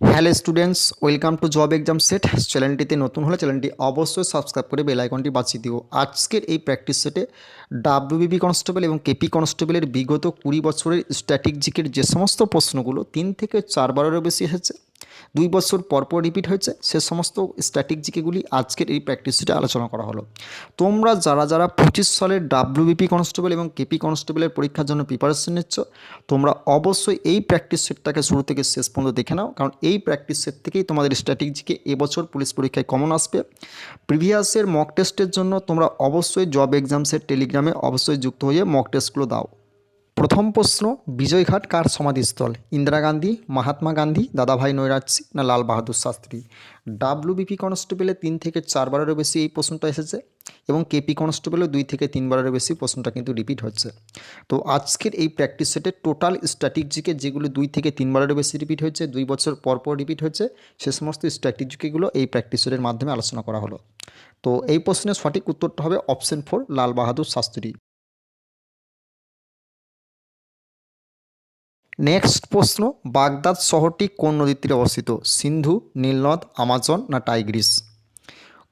Hello students, welcome to job exam set. চ্যানেলটিতে নতুন হলে চ্যানেলটি অবশ্যই সাবস্ক্রাইব করে বেল আইকনটি বাঁচিয়ে দিও। আজকের এই প্র্যাকটিস সেটে ডাব্লিউবিপি কনস্টেবল এবং কেপি কনস্টেবলের বিগত কুড়ি বছরের স্ট্র্যাটেজিকের যে সমস্ত প্রশ্নগুলো তিন থেকে চারবারেরও বেশি এসেছে দুই বছর পরপর রিপিট হয়েছে। সে সমস্ত স্ট্যাটিক জিকেগুলি আজকের এই প্র্যাকটিস সেটে আলোচনা করা হলো। তোমরা যারা যারা পঁচিশ সালের ডাব্লিউবিপি কনস্টেবল এবং কেপি কনস্টেবলের পরীক্ষার জন্য প্রিপারেশন নিচ্ছ, তোমরা অবশ্যই এই প্র্যাকটিস সেটটাকে শুরু থেকে শেষ পর্যন্ত দেখে নাও। কারণ এই প্র্যাকটিস সেট থেকেই তোমাদের স্ট্যাটিক জিকে এবছর পুলিশ পরীক্ষায় কমন আসবে। প্রিভিয়াসের মক টেস্টের জন্য তোমরা অবশ্যই জব এক্সামসের টেলিগ্রামে অবশ্যই যুক্ত হয়ে মক টেস্টগুলো দাও। প্রথম প্রশ্ন, বিজয়ঘাট কার সমাধিস্থল? ইন্দিরা গান্ধী, মহাত্মা গান্ধী, দাদাভাই নৈরাজ্যী না লাল বাহাদুর শাস্ত্রী? ডাব্লিউবিপি কনস্টেবলে তিন থেকে চারবারেরও বেশি এই প্রশ্নটা এসেছে এবং কেপি কনস্টেবলে দুই থেকে তিনবারেরও বেশি প্রশ্নটা কিন্তু রিপিট হচ্ছে। তো আজকের এই প্র্যাকটিস সেটে টোটাল স্ট্র্যাটেজিকে যেগুলো দুই থেকে তিনবারেরও বেশি রিপিট হয়েছে, দুই বছর পর পর রিপিট হচ্ছে সে সমস্ত স্ট্র্যাটেজিকেগুলো এই প্র্যাকটিস সেটের মাধ্যমে আলোচনা করা হলো। তো এই প্রশ্নের সঠিক উত্তরটা হবে option four Lal Bahadur Shastri. Next প্রশ্ন, বাগদাদ শহরটি কোন নদীর তীরে অবস্থিত? সিন্ধু, নীলনদ, আমাজন না টাইগ্রিস?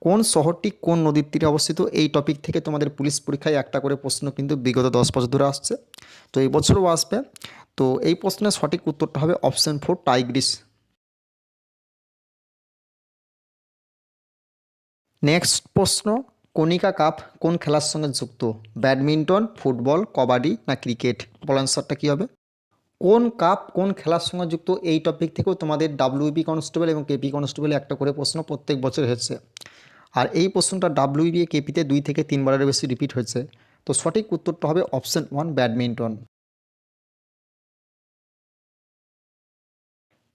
কোন শহরটি কোন নদীর তীরে অবস্থিত? এই টপিক থেকে তোমাদের পুলিশ পরীক্ষায় একটা করে প্রশ্ন কিন্তু বিগত দশ বছর ধরে আসছে। তো এই বছরও আসবে। তো এই প্রশ্নের সঠিক উত্তরটা হবে অপশন ফোর টাইগ্রিস। নেক্সট প্রশ্ন কনিকা কাপ কোন খেলার সঙ্গে যুক্ত? ব্যাডমিন্টন, ফুটবল, কবাডি না ক্রিকেট? বল অ্যান্সারটা কী হবে? কোন কাপ কোন খেলার সঙ্গে যুক্ত এই টপিক থেকেও তোমাদের ডাব্লিউবি কনস্টেবল এবং কেপি কনস্টেবলে একটা করে প্রশ্ন প্রত্যেক বছর হয়েছে আর এই প্রশ্নটা ডাব্লিউবি কেপিতে দুই থেকে তিনবারের বেশি রিপিট হয়েছে তো সঠিক উত্তরটা হবে অপশন ওয়ান ব্যাডমিন্টন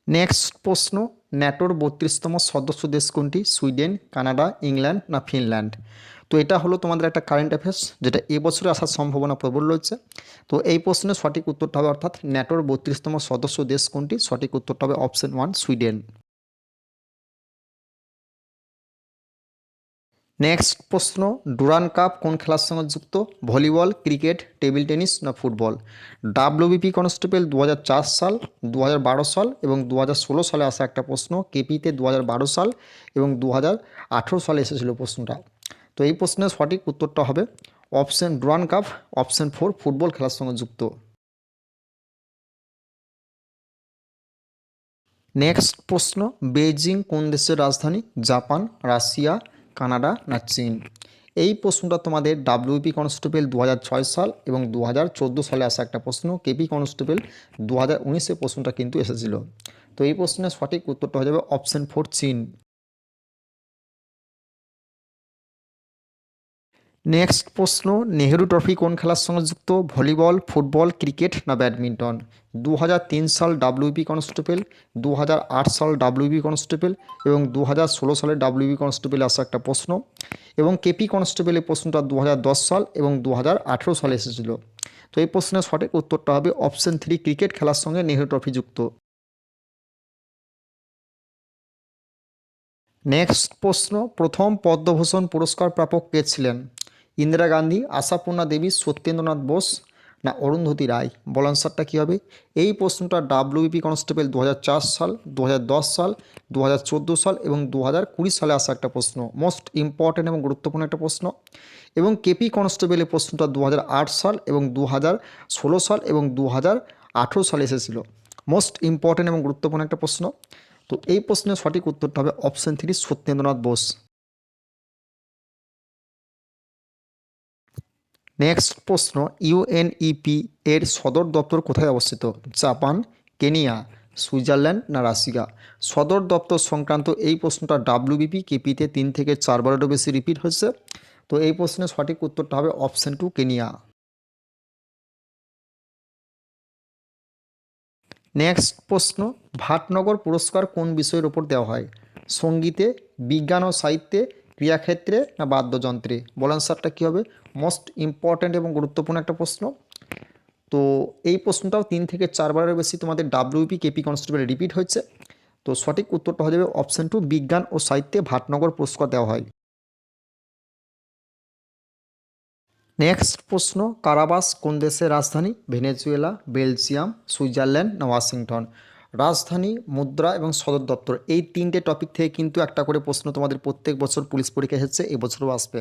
নেক্সট প্রশ্ন ন্যাটোর বত্রিশতম সদস্য দেশ কোনটি? সুইডেন, কানাডা, ইংল্যান্ড না ফিনল্যান্ড? তো এটা হলো তোমাদের একটা কারেন্ট অ্যাফেয়ার্স যেটা এবছরে আসার সম্ভাবনা প্রবল রয়েছে। তো এই প্রশ্নের সঠিক উত্তরটা হবে অর্থাৎ ন্যাটোর বত্রিশতম সদস্য দেশ কোনটি? সঠিক উত্তরটা হবে অপশন ওয়ান সুইডেন। নেক্সট প্রশ্ন, ডুরান কাপ কোন খেলার সঙ্গে যুক্ত? ভলিবল, ক্রিকেট, টেবিল টেনিস না ফুটবল? ডাব্লিউবিপি কনস্টেবল দু হাজার চার সাল দু হাজার বারো সাল এবং দু হাজার ষোলো সালে আসা একটা প্রশ্ন কেপিতে দু হাজার বারো সাল এবং দু হাজার আঠেরো সালে এসেছিল প্রশ্নটা। তো এই প্রশ্নের সঠিক উত্তরটা হবে option Durand cup, option four football খেলার সঙ্গে যুক্ত। নেক্সট প্রশ্ন, বেইজিং কোন দেশের রাজধানী? জাপান, রাশিয়া, কানাডা না চীন? এই প্রশ্নটা তোমাদের ডাব্লিউপি কনস্টেবল দু হাজার ছয় সাল এবং দু হাজার চোদ্দ সালে আসা একটা প্রশ্ন কেপি কনস্টেবল দু হাজার প্রশ্নটা কিন্তু এসেছিল। তো এই প্রশ্নের সঠিক উত্তরটা হয়ে যাবে অপশন ফোর চীন। নেক্সট প্রশ্ন, নেহেরু ট্রফি কোন খেলার সঙ্গে যুক্ত? ভলিবল, ফুটবল, ক্রিকেট না ব্যাডমিন্টন? দু হাজার তিন সাল ডাব্লিউবি কনস্টেবল দু হাজার আট সাল ডাব্লিউবি কনস্টেবল এবং দু হাজার ষোলো সালে ডাব্লিউবি কনস্টেবল আসা একটা প্রশ্ন এবং কেপি কনস্টেবলের প্রশ্নটা দু হাজার দশ সাল এবং দু হাজার আঠেরো সালে এসেছিল। তো এই প্রশ্নের সঠিক উত্তরটা হবে অপশন থ্রি ক্রিকেট খেলার সঙ্গে নেহেরু ট্রফি যুক্ত। নেক্সট প্রশ্ন, প্রথম পদ্মভূষণ পুরস্কার প্রাপক কে ছিলেন? ইন্দিরা গান্ধী, আশাপূর্ণা দেবী, সত্যেন্দ্রনাথ বোস না অরুন্ধতী রায়? বল আনসারটা কী হবে? এই প্রশ্নটা ডাব্লিউপি কনস্টেবল দু হাজার চার সাল দু হাজার দশ সাল দু হাজার চোদ্দ সাল এবং দু হাজার কুড়ি সালে আসা একটা প্রশ্ন। মোস্ট ইম্পর্ট্যান্ট এবং গুরুত্বপূর্ণ একটা প্রশ্ন। এবং কেপি কনস্টেবলের প্রশ্নটা দু হাজার আট সাল এবং দু হাজার ষোলো সাল এবং দু হাজার আঠেরো সালে এসেছিল। মোস্ট ইম্পর্ট্যান্ট এবং গুরুত্বপূর্ণ একটা প্রশ্ন। তো এই প্রশ্নের সঠিক উত্তরটা হবে option three Satyendranath Bose. Next প্রশ্ন ইউএনইপি এর সদর দপ্তর কোথায় অবস্থিত? জাপান, কেনিয়া, সুইজারল্যান্ড না রাশিয়া? সদর দপ্তর সংক্রান্ত এই প্রশ্নটা ডাব্লিউবিপি কেপিতে তিন থেকে চারবারেরও বেশি রিপিট হয়েছে। তো এই প্রশ্নের সঠিক উত্তরটা হবে অপশন টু কেনিয়া। নেক্সট প্রশ্ন, ভাটনগর পুরস্কার কোন বিষয়ের ওপর দেওয়া হয়? সঙ্গীতে, বিজ্ঞান ও সাহিত্যে, ক্রিয়াক্ষেত্রে না বাদ্যযন্ত্রে? বল আনসারটা কী হবে? মোস্ট ইম্পর্ট্যান্ট এবং গুরুত্বপূর্ণ একটা প্রশ্ন। তো এই প্রশ্নটাও তিন থেকে চারবারের বেশি তোমাদের ডাব্লিউপি কেপি কনস্টেবল রিপিট হয়েছে। তো সঠিক উত্তরটা হয়ে যাবে অপশন টু বিজ্ঞান ও সাহিত্যে ভাটনগর পুরস্কার দেওয়া হয়। নেক্সট প্রশ্ন, কারাবাস কোন দেশের রাজধানী? ভেনেজুয়েলা, বেলজিয়াম, সুইজারল্যান্ড, না ওয়াশিংটন? রাজধানী, মুদ্রা এবং সদর দপ্তর। এই তিনটে টপিক থেকে কিন্তু একটা করে প্রশ্ন তোমাদের প্রত্যেক বছর পুলিশ পরীক্ষা এসেছে, এবছরও আসবে।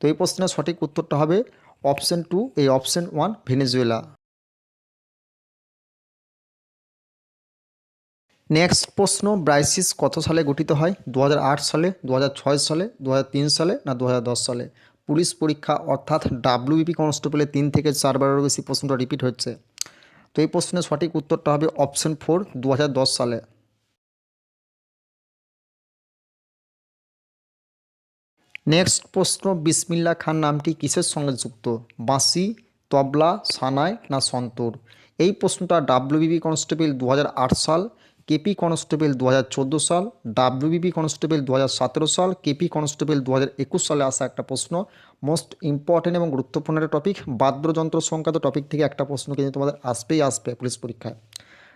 তো এই প্রশ্নের সঠিক উত্তরটা হবে অপশন টু এই অপশন ওয়ান ভেনেজুয়েলা নেক্সট প্রশ্ন ব্রাইসিস কত সালে গঠিত হয়? দু হাজার আট সালে দু হাজার ছয় সালে দু হাজার তিন সালে না দু হাজার দশ সালে? পুলিশ পরীক্ষা অর্থাৎ ডাব্লিউবিপি কনস্টেবলের তিন থেকে চারবারেরও বেশি প্রশ্নটা রিপিট হচ্ছে। তো এই প্রশ্নের সঠিক উত্তরটা হবে অপশন ফোর দু হাজার দশ সালে। নেক্সট প্রশ্ন বিসমিল্লা খান নামটি কিসের সঙ্গে যুক্ত? বাঁশি, তবলা, সানাই না সন্তর? এই প্রশ্নটা ডাব্লিউবিপি কনস্টেবল দু হাজার আট সাল, কেপি কনস্টেবল দু হাজার চোদ্দ সাল, ডাব্লিউবিপি কনস্টেবল দু হাজার সতেরো সাল, কেপি কনস্টেবল দু হাজার একুশ সালে আসা একটা প্রশ্ন। মোস্ট ইম্পর্টেন্ট এবং গুরুত্বপূর্ণ একটা টপিক, বাদ্যযন্ত্র সংক্রান্ত টপিক থেকে একটা প্রশ্ন কিন্তু তোমাদের আসবেই আসবে পুলিশ পরীক্ষায়।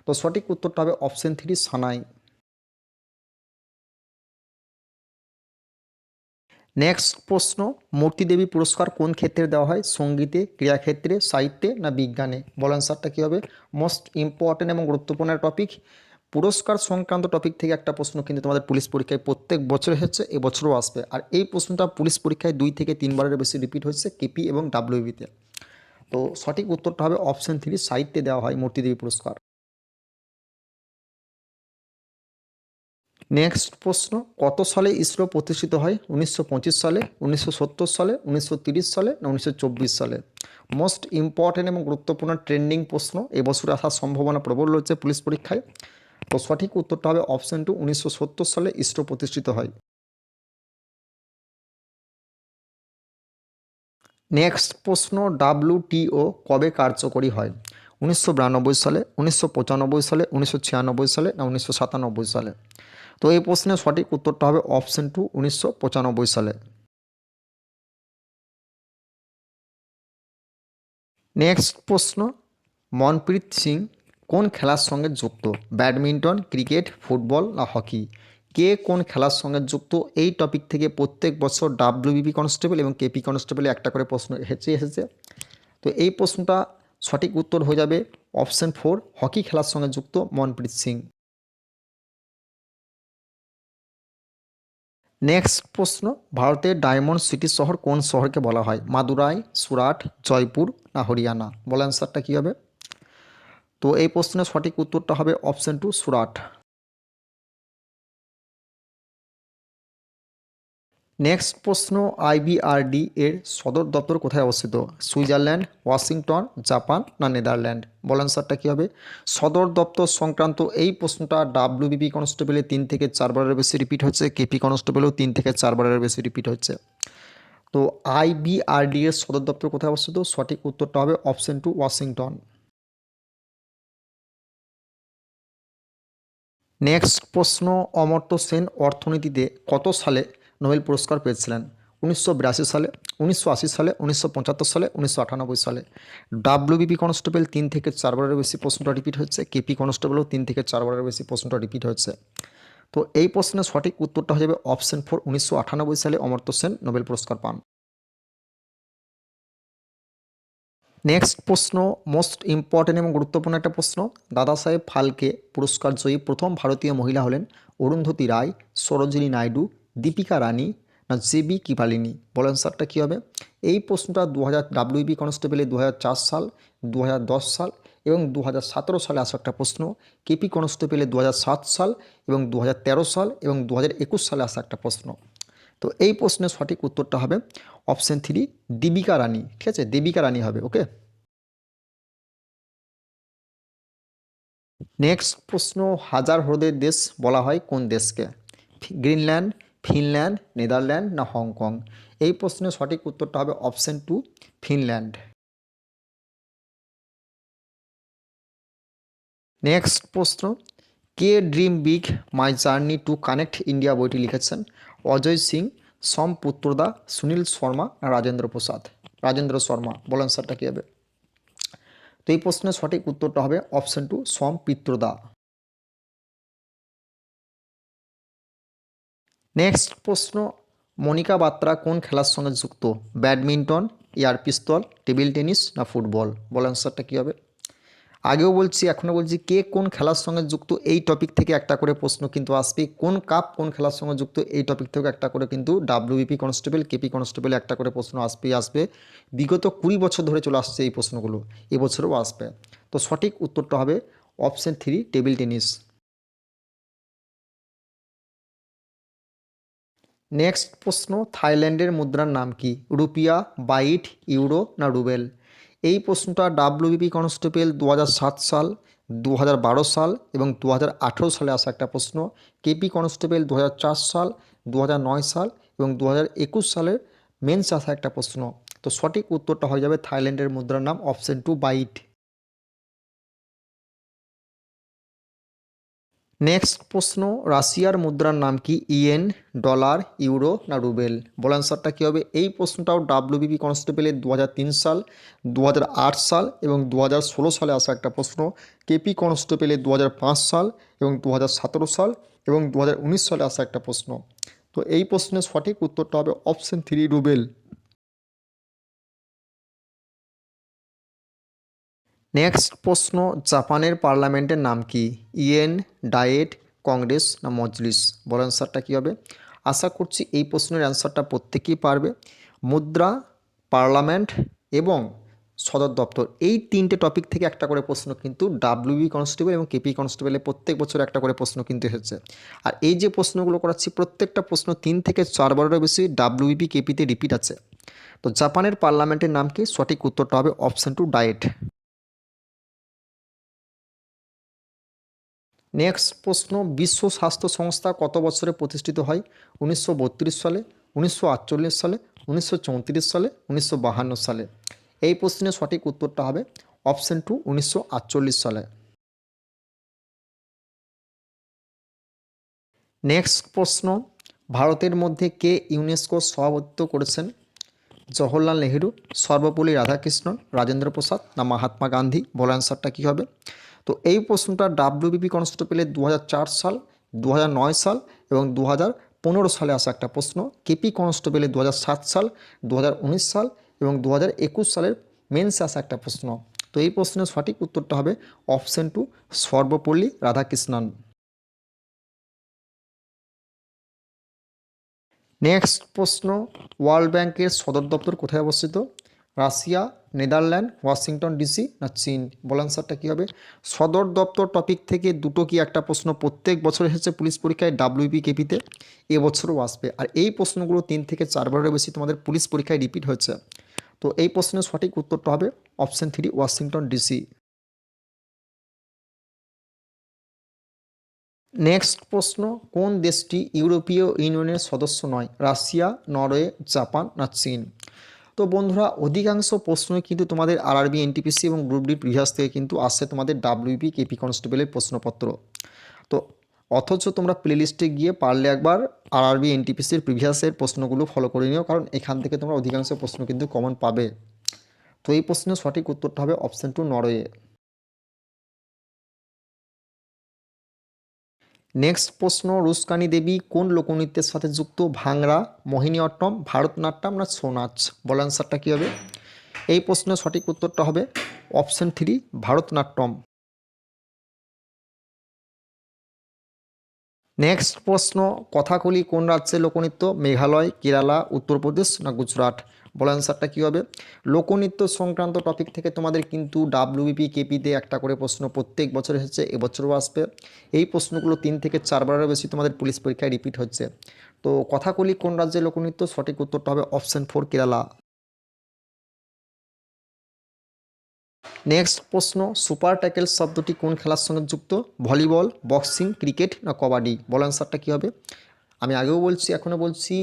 তো সঠিক উত্তরটা হবে অপশন থ্রি, সানাই। নেক্সট প্রশ্ন, মূর্তি দেবী পুরস্কার কোন ক্ষেত্রে দেওয়া হয়? সঙ্গীতে ক্রীড়াক্ষেত্রে সাহিত্যে না বিজ্ঞানে? বল অ্যান্সারটা কী হবে? মোস্ট ইম্পর্টেন্ট এবং গুরুত্বপূর্ণ টপিক পুরস্কার সংক্রান্ত টপিক থেকে একটা প্রশ্ন কিন্তু তোমাদের পুলিশ পরীক্ষায় প্রত্যেক বছর হচ্ছে এবছরও আসবে। আর এই প্রশ্নটা পুলিশ পরীক্ষায় দুই থেকে তিনবারের বেশি রিপিট হচ্ছে কেপি এবং ডাব্লিউবিতে তো। সঠিক উত্তরটা হবে অপশন থ্রি সাহিত্যে দেওয়া হয় মূর্তিদেবী পুরস্কার। নেক্সট প্রশ্ন, কত সালে ইসরো প্রতিষ্ঠিত হয়? উনিশশো পঁচিশ সালে, উনিশশো সত্তর সালে, উনিশশো সালে না উনিশশো চব্বিশ সালে? মোস্ট ইম্পর্টেন্ট এবং গুরুত্বপূর্ণ ট্রেন্ডিং প্রশ্ন এবছরে আসার সম্ভাবনা প্রবল রয়েছে পুলিশ পরীক্ষায়। তো সঠিক উত্তরটা হবে অপশন টু উনিশশো সত্তর সালে ইসরো প্রতিষ্ঠিত হয়। নেক্সট প্রশ্ন ডাব্লিউটিও কবে কার্যকরী হয়? উনিশশো বিরানব্বই সালে, উনিশশো পঁচানব্বই সালে, উনিশশো ছিয়ানব্বই সালে না উনিশশো সাতানব্বই সালে? তো এই প্রশ্নের সঠিক উত্তরটা হবে অপশন টু উনিশশো পঁচানব্বই সালে। নেক্সট প্রশ্ন, মনপ্রীত সিং কোন খেলার সঙ্গে যুক্ত? ব্যাডমিন্টন, ক্রিকেট, ফুটবল না হকি? কে কোন খেলার সঙ্গে যুক্ত? এই টপিক থেকে প্রত্যেক বছর ডাব্লিউবিপি কনস্টেবল এবং কেপি কনস্টেবলে একটা করে প্রশ্ন এসেছে এসেছে। তো এই প্রশ্নটা সঠিক উত্তর হয়ে যাবে অপশন ফোর হকি খেলার সঙ্গে যুক্ত মনপ্রীত সিং। নেক্সট প্রশ্ন ভারতের ডায়মন্ড সিটি শহর কোন শহরকে বলা হয়? মাদুরাই, সুরাট, জয়পুর না হরিয়ানা? বলে অ্যান্সারটা কী হবে? তো এই প্রশ্নের সঠিক উত্তরটা হবে অপশন টু সুরাট। নেক্সট প্রশ্ন, আইবিআরডি এর সদর দপ্তর কোথায় অবস্থিত? সুইজারল্যান্ড, ওয়াশিংটন, জাপান না নেদারল্যান্ড? বল অ্যান্সারটা কী হবে? সদর দপ্তর সংক্রান্ত এই প্রশ্নটা ডাব্লিউবিপি কনস্টেবলে তিন থেকে চারবারের বেশি রিপিট হচ্ছে, কেপি কনস্টেবলেও তিন থেকে চারবারের বেশি রিপিট হচ্ছে। তো আইবিআরডি এর সদর দপ্তর কোথায় অবস্থিত? সঠিক উত্তরটা হবে অপশন টু ওয়াশিংটন। নেক্সট প্রশ্ন, অমর্ত্য সেন অর্থনীতিতে কত সালে নোবেল পুরস্কার পেয়েছিলেন উনিশশো বিরাশি সালে, উনিশশো আশি সালে, উনিশশো পঁচাত্তর সালে, উনিশশো আটানব্বই সালে। ডাব্লিউবিপি কনস্টেবল তিন থেকে চারবারের বেশি প্রশ্নটা রিপিট হচ্ছে কেপি কনস্টেবলও তিন থেকে চারবারের বেশি প্রশ্নটা রিপিট হচ্ছে তো এই প্রশ্নের সঠিক উত্তরটা হয়ে যাবে অপশন ফোর, উনিশশো আটানব্বই সালে অমর্ত্য সেন নোবেল পুরস্কার পান। নেক্সট প্রশ্ন, মোস্ট ইম্পর্টেন্ট এবং গুরুত্বপূর্ণ একটা প্রশ্ন। দাদা সাহেব ফালকে পুরস্কার জয়ী প্রথম ভারতীয় মহিলা হলেন অরুন্ধতী রায়, সরোজিনী নাইডু দীপিকা রানী না জেবি কিপালিনী বল অ্যান্সারটা কী হবে? এই প্রশ্নটা দু হাজার ডাব্লিউবি কনস্টেবলে দু সাল দু হাজার দশ সাল এবং দু হাজার সতেরো সালে আসা একটা প্রশ্ন। কেপি কনস্টেবলে দু হাজার সাত সাল এবং দু হাজার তেরো সাল এবং দু হাজার একুশ সালে আসা একটা প্রশ্ন। তো এই প্রশ্নের সঠিক উত্তরটা হবে অপশন থ্রি দীপিকা রানী। ঠিক আছে? দেবিকা রানী হবে ওকে নেক্সট প্রশ্ন, হাজার হ্রদের দেশ বলা হয় কোন দেশকে? গ্রিনল্যান্ড ফিনল্যান্ড, নেদারল্যান্ড না হংকং? এই প্রশ্নের সঠিক উত্তরটা হবে অপশান টু, ফিনল্যান্ড। নেক্সট প্রশ্ন, কে dream big my journey to connect India বইটি লিখেছেন? অজয় সিং, সম পুত্রদা, সুনীল শর্মা রাজেন্দ্র প্রসাদ? রাজেন্দ্র শর্মা, বল অ্যান্সারটা কী হবে? তো এই প্রশ্নের সঠিক উত্তরটা হবে অপশান টু, সম পিত্রদা। নেক্সট প্রশ্ন, মনিকা বাত্রা কোন খেলার সঙ্গে যুক্ত? Badminton, air pistol, table tennis না ফুটবল? বল অ্যান্সারটা কী হবে? আগেও বলছি, এখনও বলছি, কে কোন খেলার সঙ্গে যুক্ত? এই টপিক থেকে একটা করে প্রশ্ন কিন্তু আসবে। কোন কাপ কোন খেলার সঙ্গে যুক্ত? এই টপিক থেকে একটা করে কিন্তু ডাব্লিউবিপি কনস্টেবল কেপি কনস্টেবল একটা করে প্রশ্ন আসবেই আসবে। বিগত কুড়ি বছর ধরে চলে আসছে এই প্রশ্নগুলো। এবছরও আসবে। তো সঠিক উত্তরটা হবে option three table tennis. Next প্রশ্ন, থাইল্যান্ডের মুদ্রার নাম কি? রুপিয়া, বাইট, ইউরো না রুবেল? এই প্রশ্নটা ডাব্লিউবিপি কনস্টেবল দু হাজার সাত সাল দু হাজার বারো সাল এবং দু হাজার আঠেরো সালে আসা একটা প্রশ্ন। কেপি কনস্টেবল দু হাজার চার সাল দু হাজার নয় সাল এবং দু হাজার একুশ সালের মেন্স আসা একটা প্রশ্ন। তো সঠিক উত্তরটা হয়ে যাবে থাইল্যান্ডের মুদ্রার নাম অপশন টু বাইট। নেক্সট প্রশ্ন, রাশিয়ার মুদ্রার নাম কি? ইয়েন, ডলার, ইউরো না রুবেল? বল অ্যান্সারটা কী হবে? এই প্রশ্নটাও ডাব্লিউবিপি কনস্টেবলের দু সাল দু হাজার আট সাল এবং দু হাজার ষোলো সালে আসা একটা প্রশ্ন। কেপি কনস্টেবলের দু সাল এবং দু হাজার সতেরো সাল এবং দু হাজার উনিশ সালে আসা একটা প্রশ্ন। তো এই প্রশ্নের সঠিক উত্তরটা হবে অপশন থ্রি, রুবেল। নেক্সট প্রশ্ন, জাপানের পার্লামেন্টের নাম কি? ইয়েন ডায়েট, কংগ্রেস না মজলিস? বল অ্যান্সারটা কী হবে? আশা করছি এই প্রশ্নের অ্যান্সারটা প্রত্যেকেই পারবে। মুদ্রা, পার্লামেন্ট এবং সদর দপ্তর। এই তিনটে টপিক থেকে একটা করে প্রশ্ন কিন্তু ডাব্লিউবি কনস্টেবল এবং কেপি কনস্টেবলে প্রত্যেক বছর একটা করে প্রশ্ন কিন্তু এসেছে। আর এই যে প্রশ্নগুলো করাচ্ছি, প্রত্যেকটা প্রশ্ন তিন থেকে চারবারেরও বেশি ডাব্লিউবি কেপিতে রিপিট আছে। তো জাপানের পার্লামেন্টের নাম কি? সঠিক উত্তরটা হবে অপশন টু ডায়েট। নেক্সট প্রশ্ন, বিশ্ব স্বাস্থ্য সংস্থা কত বছরে প্রতিষ্ঠিত হয়? উনিশশো বত্রিশ সালে, উনিশশো আটচল্লিশ সালে, উনিশশো চৌত্রিশ সালে, উনিশশো সালে? এই প্রশ্নের সঠিক উত্তরটা হবে অপশন টু, উনিশশো আটচল্লিশ সালে। নেক্সট প্রশ্ন, ভারতের মধ্যে কে ইউনেস্কো সভাপতিত্ব করেছেন? জওহরলাল নেহেরু, সর্বপল্লী রাধাকৃষ্ণন, রাজেন্দ্র প্রসাদ না মহাত্মা গান্ধী? বল অ্যান্সারটা কী হবে? তো এই প্রশ্নটা ডাব্লিউবিপি কনস্টেবলের দু সাল দু হাজার নয় সাল এবং দু সালে আসা একটা প্রশ্ন। কেপি কনস্টেবলের দু সাল দু হাজার উনিশ সাল এবং দু হাজার একুশ সালের মেন্সে আসা একটা প্রশ্ন। তো এই প্রশ্নের সঠিক উত্তরটা হবে option two Sarvepalli Radhakrishnan. Next প্রশ্ন ওয়ার্ল্ড ব্যাংকের সদর দপ্তর কোথায় অবস্থিত? রাশিয়া নেদারল্যান্ড, ওয়াশিংটন ডিসি, না চীন? বল অ্যান্সারটা কী হবে? সদর দপ্তর টপিক থেকে দুটো কি একটা প্রশ্ন প্রত্যেক বছর এসেছে পুলিশ পরীক্ষায় ডাব্লিউপি কেপিতে এবছরও আসবে। আর এই প্রশ্নগুলো তিন থেকে চারবারের বেশি তোমাদের পুলিশ পরীক্ষায় রিপিট হয়েছে। তো এই প্রশ্নের সঠিক উত্তরটা হবে option three Washington DC. Next প্রশ্ন, কোন দেশটি ইউরোপীয় ইউনিয়নের সদস্য নয়? রাশিয়া, নরওয়ে, জাপান, না চীন? তো বন্ধুরা, অধিকাংশ প্রশ্নই কিন্তু তোমাদের আরআরবি এনটিপিসি এবং গ্রুপ ডি প্রিভিয়াস থেকে কিন্তু আসছে তোমাদের ডাব্লিউপি কেপি কনস্টেবলের প্রশ্নপত্র। তো অথচ তোমরা প্লেলিস্টে গিয়ে পারলে একবার আরআরবি এনটিপিসির প্রিভিয়াসের প্রশ্নগুলো ফলো করে নিও, কারণ এখান থেকে তোমরা অধিকাংশ প্রশ্ন কিন্তু কমন পাবে। তো এই প্রশ্নের সঠিক উত্তরটা হবে অপশান টু নরওয়ে। নেক্সট প্রশ্ন, রুস্কানি দেবী কোন লোকনৃত্যের সাথে যুক্ত? ভাংরা মোহিনীঅট্টম, ভারতনাট্যম না ছৌ নাচ বল অ্যান্সারটা কী হবে? এই প্রশ্নের সঠিক উত্তরটা হবে অপশন থ্রি ভারতনাট্যম। নেক্সট প্রশ্ন, কথাকলি কোন রাজ্যের লোকনৃত্য? মেঘালয়, কেরালা, উত্তরপ্রদেশ না গুজরাট? বল অ্যান্সারটা কী হবে? লোকনৃত্য সংক্রান্ত টপিক থেকে তোমাদের কিন্তু ডাব্লিউবিপি কেপিতে একটা করে প্রশ্ন প্রত্যেক বছর এসেছে এবছরও আসবে। এই প্রশ্নগুলো তিন থেকে চারবারের বেশি তোমাদের পুলিশ পরীক্ষায় রিপিট হচ্ছে। তো কথা কথাকলি কোন রাজ্যে লোকনৃত্য? সঠিক উত্তরটা হবে অপশান ফোর কেরালা। নেক্সট প্রশ্ন সুপার ট্যাকেল শব্দটি কোন খেলার সঙ্গে যুক্ত? ভলিবল বক্সিং ক্রিকেট না কবাডি? বল অ্যান্সারটা কী হবে? আমি আগেও বলছি এখনও বলছি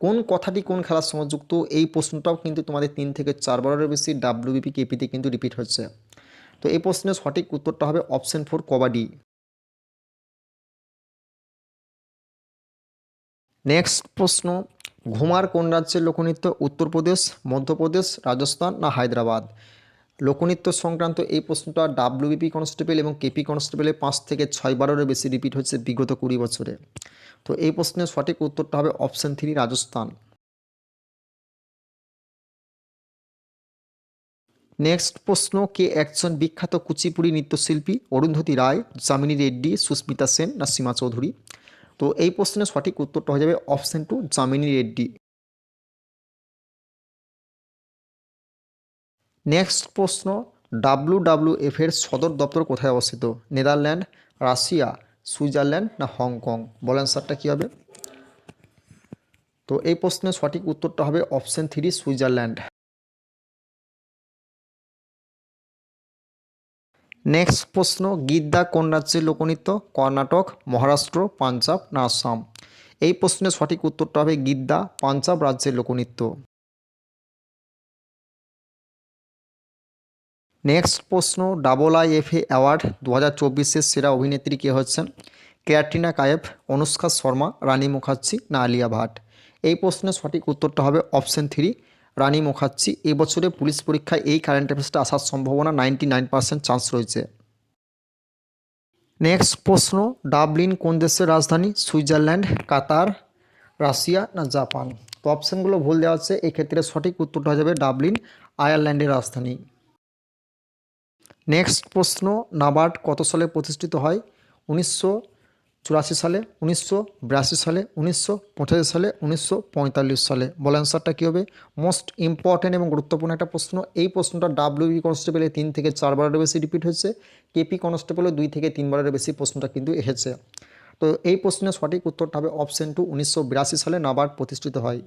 কোন কথাটি কোন খেলার সময় যুক্ত, এই প্রশ্নটাও কিন্তু তোমাদের তিন থেকে চারবারের বেশি ডাব্লিউবিপি কেপিতে কিন্তু রিপিট হচ্ছে। তো এই প্রশ্নের সঠিক উত্তরটা হবে অপশন ফোর কবাডি। নেক্সট প্রশ্ন, ঘুমার কোন রাজ্যের লোকনৃত্য উত্তরপ্রদেশ, মধ্যপ্রদেশ, রাজস্থান না হায়দ্রাবাদ? লোকনৃত্য সংক্রান্ত এই প্রশ্নটা ডাব্লিউবিপি কনস্টেবল এবং কেপি কনস্টেবলে পাঁচ থেকে ছয় বারেরও বেশি রিপিট হচ্ছে বিগত কুড়ি বছরে। তো এই প্রশ্নের সঠিক উত্তরটা হবে অপশন থ্রি রাজস্থান। নেক্সট প্রশ্ন, কে একজন বিখ্যাত কুচিপুড়ি নৃত্যশিল্পী অরুন্ধতী রায়, যামিনী রেড্ডি, সুস্মিতা সেন না সীমা চৌধুরী? তো এই প্রশ্নের সঠিক উত্তরটা হয়ে যাবে option two Yamini Reddy. Next প্রশ্ন ডাব্লু ডাব্লু এফ এর সদর দপ্তর কোথায় অবস্থিত? নেদারল্যান্ড, রাশিয়া, সুইজারল্যান্ড না হংকং? বল অ্যান্সারটা কী হবে? তো এই প্রশ্নের সঠিক উত্তরটা হবে অপশন থ্রি, সুইজারল্যান্ড। নেক্সট প্রশ্ন, গিদ্দা কোন রাজ্যের লোকনৃত্য? কর্ণাটক, মহারাষ্ট্র, পাঞ্জাব না আসাম? এই প্রশ্নের সঠিক উত্তরটা হবে গিদ্দা, পাঞ্জাব রাজ্যের লোকনৃত্য। নেক্সট প্রশ্ন double I F A award দু হাজার চব্বিশের সেরা অভিনেত্রী কে হচ্ছেন? ক্যাটরিনা কায়েব অনুষ্কা শর্মা, রানী মুখার্জি না আলিয়া ভাট? এই প্রশ্নের সঠিক উত্তরটা হবে অপশন থ্রি রানী মুখার্জি। এবছরে পুলিশ পরীক্ষায় এই কারেন্ট অ্যাফেয়ার্সটা আসার সম্ভাবনা নাইনটি নাইন পার্সেন্ট চান্স রয়েছে। নেক্সট প্রশ্ন, ডাবলিন কোন দেশের রাজধানী? সুইজারল্যান্ড, কাতার, রাশিয়া না জাপান? তো অপশানগুলো ভুল দেওয়া হচ্ছে এক্ষেত্রে সঠিক উত্তরটা হয়ে যাবে ডাবলিন, আয়ারল্যান্ডের রাজধানী। নেক্সট প্রশ্ন, নাবার্ড কত সালে প্রতিষ্ঠিত হয়? উনিশশো চুরাশি সালে, উনিশশো বিরাশি সালে, উনিশশো পঁচাশি সালে, উনিশশো পঁয়তাল্লিশ সালে? বল অ্যান্সারটা কী হবে? মোস্ট ইম্পর্ট্যান্ট এবং গুরুত্বপূর্ণ একটা প্রশ্ন। এই প্রশ্নটা ডাব্লিউবি কনস্টেবলে তিন থেকে চারবারের বেশি রিপিট হয়েছে। কেপি কনস্টেবলে দুই থেকে তিনবারের বেশি প্রশ্নটা কিন্তু এসেছে। তো এই প্রশ্নের সঠিক উত্তরটা হবে অপশন টু, উনিশশো বিরাশি সালে নাবার্ড প্রতিষ্ঠিত হয়।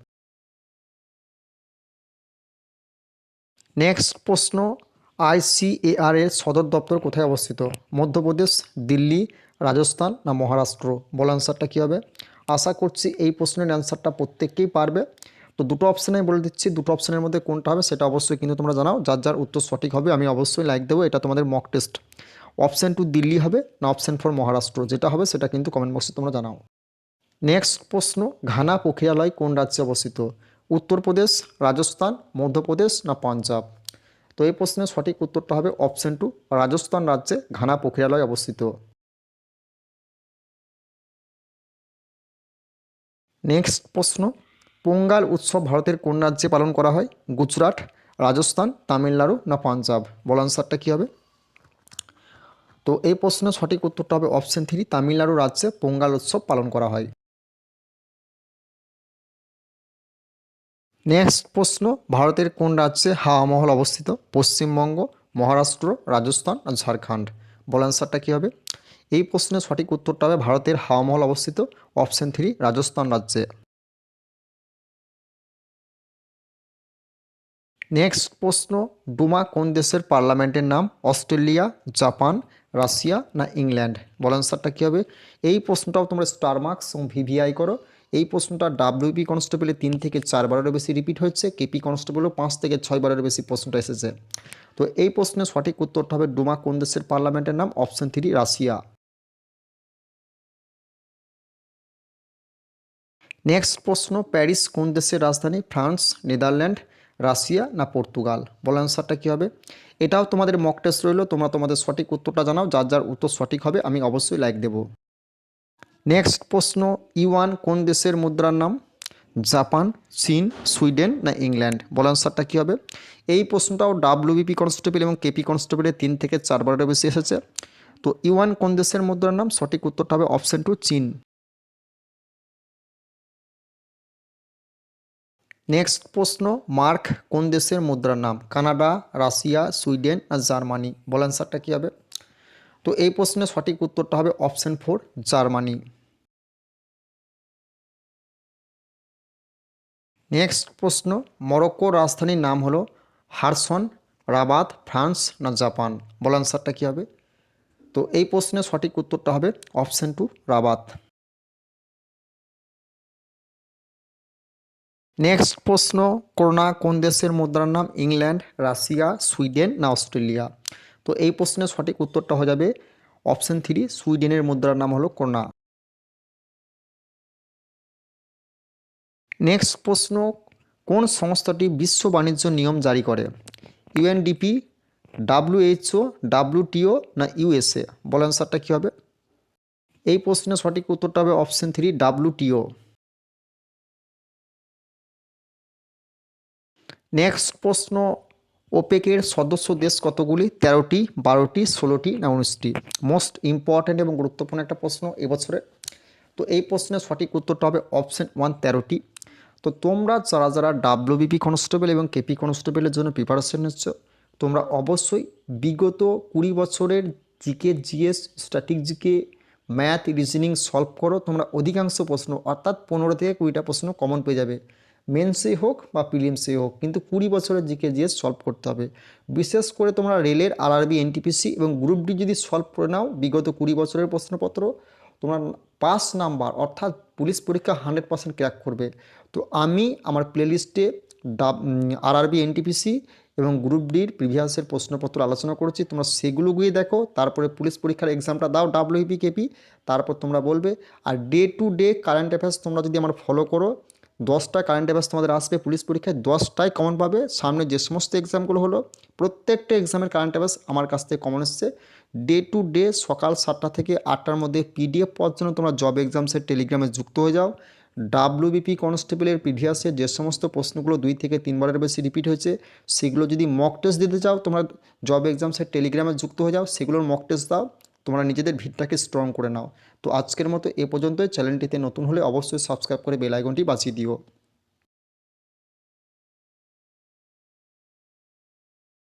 নেক্সট প্রশ্ন আইসিএআর এর সদর দপ্তর কোথায় অবস্থিত? মধ্যপ্রদেশ, দিল্লি, রাজস্থান না মহারাষ্ট্র? বল অ্যান্সারটা কী হবে? আশা করছি এই প্রশ্নের অ্যান্সারটা প্রত্যেককেই পারবে। তো দুটো অপশানে বলে দিচ্ছি। দুটো অপশানের মধ্যে কোনটা হবে সেটা অবশ্যই কিন্তু তোমরা জানাও। যার যার উত্তর সঠিক হবে, আমি অবশ্যই লাইক দেবো। এটা তোমাদের mock test option two Delhi হবে না অপশান ফোর মহারাষ্ট্র? যেটা হবে সেটা কিন্তু কমেন্ট বক্সে তোমরা জানাও। নেক্সট প্রশ্ন, ঘানা প্রক্রিয়ালয় কোন রাজ্যে অবস্থিত? উত্তরপ্রদেশ, রাজস্থান, মধ্যপ্রদেশ না পাঞ্জাব? তো এই প্রশ্নের সঠিক উত্তরটা হবে অপশন টু রাজস্থান রাজ্যে ঘানা প্রক্রিয়ালয় অবস্থিত। নেক্সট প্রশ্ন, পোঙ্গাল উৎসব ভারতের কোন রাজ্যে পালন করা হয়? গুজরাট, রাজস্থান, তামিলনাড়ু না পাঞ্জাব? বল আনসারটা কী হবে? তো এই প্রশ্নের সঠিক উত্তরটা হবে অপশন থ্রি তামিলনাড়ু রাজ্যে পোঙ্গাল উৎসব পালন করা হয়। নেক্সট প্রশ্ন, ভারতের কোন রাজ্যে হাওয়া মহল অবস্থিত? পশ্চিমবঙ্গ, মহারাষ্ট্র, রাজস্থান আর ঝাড়খণ্ড। বল অ্যান্সারটা কী হবে? এই প্রশ্নের সঠিক উত্তরটা হবে ভারতের হাওয়া মহল অবস্থিত অপশন থ্রি রাজস্থান রাজ্যে। নেক্সট প্রশ্ন, ডুমা কোন দেশের পার্লামেন্টের নাম? অস্ট্রেলিয়া, জাপান, রাশিয়া না ইংল্যান্ড? বল অ্যান্সারটা কী হবে? এই প্রশ্নটাও তোমরা স্টার মার্কস এবং ভিভিআই করো। এই প্রশ্নটা ডাব্লিউপি কনস্টেবলে তিন থেকে চারবারেরও বেশি রিপিট হচ্ছে কেপি কনস্টেবলও পাঁচ থেকে ছয়বারের বেশি প্রশ্নটা এসেছে। তো এই প্রশ্নের সঠিক উত্তরটা হবে ডুমা কোন দেশের পার্লামেন্টের নাম? Option three Russia. নেক্সট প্রশ্ন, প্যারিস কোন দেশের রাজধানী? ফ্রান্স, নেদারল্যান্ড, রাশিয়া না পর্তুগাল? বল অ্যান্সারটা কী হবে? এটাও তোমাদের মক টেস্ট রইল, তোমরা তোমাদের সঠিক উত্তরটা জানাও, যার যার উত্তর সঠিক হবে, আমি অবশ্যই লাইক দেবো। নেক্সট প্রশ্ন ইওয়ান কোন দেশের মুদ্রার নাম? জাপান, চীন, সুইডেন না ইংল্যান্ড? বল অ্যান্সারটা কী হবে? এই প্রশ্নটাও ডাব্লিউবিপি কনস্টেবল এবং কেপি কনস্টেবলের তিন থেকে চারবারের বেশি এসেছে। তো ইওয়ান কোন দেশের মুদ্রার নাম? সঠিক উত্তরটা হবে অপশন টু চীন। নেক্সট প্রশ্ন, মার্ক কোন দেশের মুদ্রার নাম? কানাডা, রাশিয়া, সুইডেন আর জার্মানি? বল অ্যান্সারটা কী হবে? তো এই প্রশ্নের সঠিক উত্তরটা হবে অপশান ফোর জার্মানি। নেক্সট প্রশ্ন, মরক্কোর রাজধানীর নাম হলো হারসন, রাবাত, ফ্রান্স না জাপান? বল অ্যান্সারটা কী হবে? তো এই প্রশ্নের সঠিক উত্তরটা হবে অপশন টু রাবাত। নেক্সট প্রশ্ন, করোনা কোন দেশের মুদ্রার নাম ইংল্যান্ড, রাশিয়া, সুইডেন না অস্ট্রেলিয়া? তো এই প্রশ্নের সঠিক উত্তরটা হয়ে যাবে অপশান থ্রি সুইডেনের মুদ্রার নাম হলো করোনা। নেক্সট প্রশ্ন, কোন সংস্থাটি বিশ্ব বাণিজ্য নিয়ম জারি করে? ইউএনডিপি, ডাব্লিউএইচও, ডাব্লিউটিও না ইউএসএ? বল অ্যান্সারটা কী হবে? এই প্রশ্নের সঠিক উত্তরটা হবে অপশন থ্রি, ডাব্লিউটিও। নেক্সট প্রশ্ন, ওপেকের সদস্য দেশ কতগুলি? তেরোটি, বারোটি, ষোলোটি না উনিশটি? মোস্ট ইম্পর্ট্যান্ট এবং গুরুত্বপূর্ণ একটা প্রশ্ন এবছরে। তো এই প্রশ্নের সঠিক উত্তরটা হবে অপশন ওয়ান, তেরোটি। তো তোমরা যারা যারা ডাব্লিউবিপি কনস্টেবল এবং কেপি কনস্টেবলের জন্য প্রিপারেশন নিচ্ছ, তোমরা অবশ্যই বিগত কুড়ি বছরের GK, GS static GK math reasoning solve করো। তোমরা অধিকাংশ প্রশ্ন, অর্থাৎ পনেরো থেকে কুড়িটা প্রশ্ন কমন পেয়ে যাবে। মেন্সে হোক বা প্রিলিমসে হোক, কিন্তু কুড়ি বছরের জিকে, জিএস সলভ করতে হবে। বিশেষ করে তোমরা রেলের আরআরবি এনটিপিসি এবং গ্রুপ ডি যদি সলভ করে নাও, বিগত কুড়ি বছরের প্রশ্নপত্র, তোমরা পাস নাম্বার অর্থাৎ পুলিশ পরীক্ষা হান্ড্রেড পার্সেন্ট ক্র্যাক করবে। তো আমি আমার প্লেলিস্টে ডাব আরআরবি এনটিপিসি এবং গ্রুপ ডির প্রিভিয়াসের প্রশ্নপত্র আলোচনা করেছি। তোমরা সেগুলো গিয়ে দেখো, তারপরে পুলিশ পরীক্ষার এক্সামটা দাও ডাব্লিউপি কেপি তারপর তোমরা বলবে। আর day to day current affairs তোমরা যদি আমার ফলো করো, দশটা কারেন্ট অ্যাফেয়ার্স তোমাদের আসবে পুলিশ পরীক্ষায় দশটাই কমন পাবে। সামনে যে সমস্ত এক্সামগুলো হলো, প্রত্যেকটা এক্সামের কারেন্ট অ্যাফেয়ার্স আমার কাছ থেকে কমন এসছে। ডে টু ডে সকাল সাতটা থেকে আটটার মধ্যে পিডিএফ জন্য তোমরা জব এক্সামসের টেলিগ্রামে যুক্ত হয়ে যাও। ডাব্লিউবিপি কনস্টেবলের প্রিভিয়াসে যে সমস্ত প্রশ্নগুলো দুই থেকে তিনবারের বেশি রিপিট হয়েছে, সেগুলো যদি মক টেস্ট দিতে চাও, তোমরা জব এক্সামসের টেলিগ্রামে যুক্ত হয়ে যাও, সেগুলোর মক টেস্ট দাও, তোমরা নিজেদের ভিড়টাকে স্ট্রং করে নাও। তো আজকের মতো এ পর্যন্ত চ্যানেলটিতে নতুন হলে অবশ্যই সাবস্ক্রাইব করে বেলাইগনটি বাঁচিয়ে দিও।